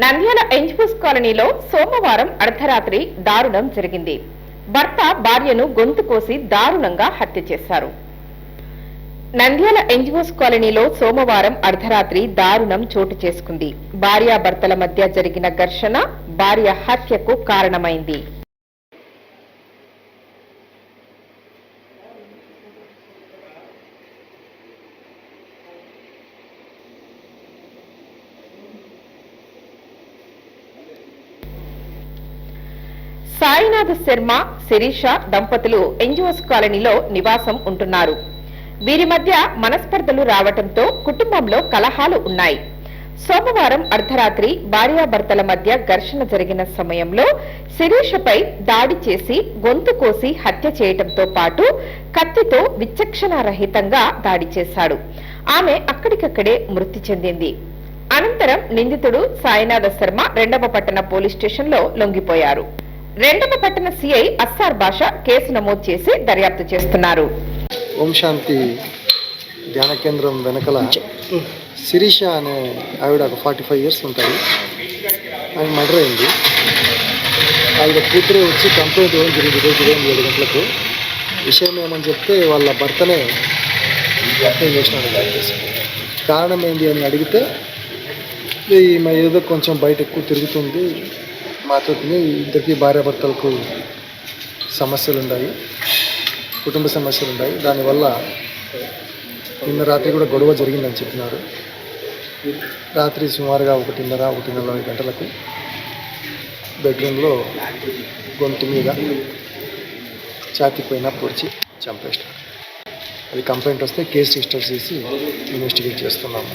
నంద్యాల ఎంజ్బూస్ కాలనీలో సోమవారం అర్ధరాత్రి దారుణం జరిగింది. భర్త భార్యను గొంతు కోసి దారుణంగా హత్య చేశారు. నంద్యాల ఎంజిఓస్ కాలనీలో సోమవారం అర్ధరాత్రి దారుణం చోటు చేసుకుంది. భార్యాభర్తల మధ్య జరిగిన ఘర్షణ భార్య హత్యకు కారణమైంది. సాయినాథ్ శర్మ శిరీష దంపతులు ఎన్జిఓస్ కాలనీలో నివాసం ఉంటున్నారు. వీరి మధ్య మనస్పర్ధలు రావటంతో కుటుంబంలో కలహాలు ఉన్నాయి. సోమవారం అర్ధరాత్రి భార్యాభర్తల మధ్య ఘర్షణ జరిగిన సమయంలో శిరీషపై దాడి చేసి గొంతు కోసి హత్య చేయటంతో పాటు కత్తితో విచక్షణారహితంగా దాడి చేశాడు. ఆమె అక్కడికక్కడే మృతి చెందింది. అనంతరం నిందితుడు సాయినాథ శర్మ రెండవ పట్టణ పోలీస్ స్టేషన్లో లొంగిపోయారు. రెండవ పట్టణ సిఐ అస్సార్ బాషా కేసు నమోదు చేసి దర్యాప్తు చేస్తున్నారు. ఓం శాంతి. ధ్యాన కేంద్రం వెనకల శిరీష అనే ఆవిడ ఒక ఫార్టీ ఫైవ్ ఇయర్స్ ఉంటుంది. ఆయన మర్డర్ అయింది. ఆవిడ కూతురే వచ్చి కంప్లైంట్ ఇవ్వడం జరిగింది రోజు ఉదయం ఏడు గంటలకు. విషయం ఏమని చెప్తే వాళ్ళ భర్తనే హత్య చేసినాడు కారణం ఏంటి అని అడిగితే ఈమె ఏదో కొంచెం బయట ఎక్కువ తిరుగుతుంది. మాట్లాడుతుంది ఇద్దరికి భార్యాభర్తలకు సమస్యలు ఉన్నాయి కుటుంబ సమస్యలు ఉన్నాయి దానివల్ల నిన్న రాత్రి కూడా గొడవ జరిగిందని చెప్పినారు. రాత్రి సుమారుగా ఒకటిన్నర ఒకటిన్నర గంటలకు బెడ్రూమ్లో గొంతు మీద ఛాతీ పొడిచి చంపేస్తారు అది కంప్లైంట్ వస్తే కేసు రిజిస్టర్ చేసి ఇన్వెస్టిగేట్ చేస్తున్నాము.